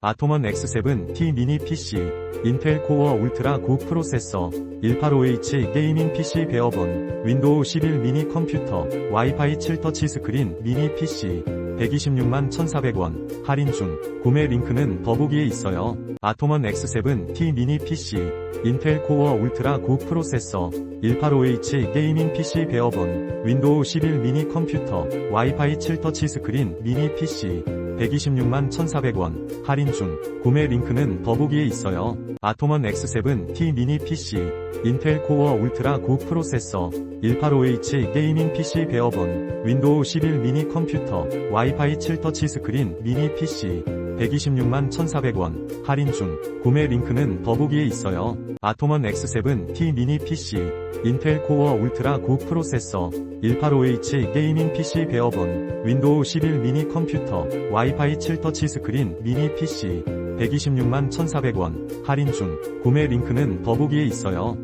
아토먼 X7 T 미니 PC, 인텔 코어 울트라 고 프로세서, 185H 게이밍 PC 배어본, 윈도우 11 미니 컴퓨터, 와이파이 7 터치 스크린 미니 PC, 126만 1,400원, 할인 중, 구매 링크는 더보기에 있어요. 아토먼 X7 T 미니 PC, 인텔 코어 울트라 고 프로세서, 185H 게이밍 PC 배어본, 윈도우 11 미니 컴퓨터, 와이파이 7 터치 스크린 미니 PC, 126만 1,400원, 할인 중, 구매 링크는 더보기에 있어요. 아토먼 X7 T 미니 PC, 인텔 코어 울트라 고 프로세서, 185H 게이밍 PC 배어본, 윈도우 11 미니 컴퓨터, 와이파이 7 터치 스크린 미니 PC, 126만 1,400원, 할인 중, 구매 링크는 더보기에 있어요. 아토먼 X7 T 미니 PC, 인텔 코어 울트라 고 프로세서, 185H 게이밍 PC 배어본, 윈도우 11 미니 컴퓨터, 와이파이 7 터치 스크린 미니 PC, 126만 1,400원, 할인 중, 구매 링크는 더보기에 있어요.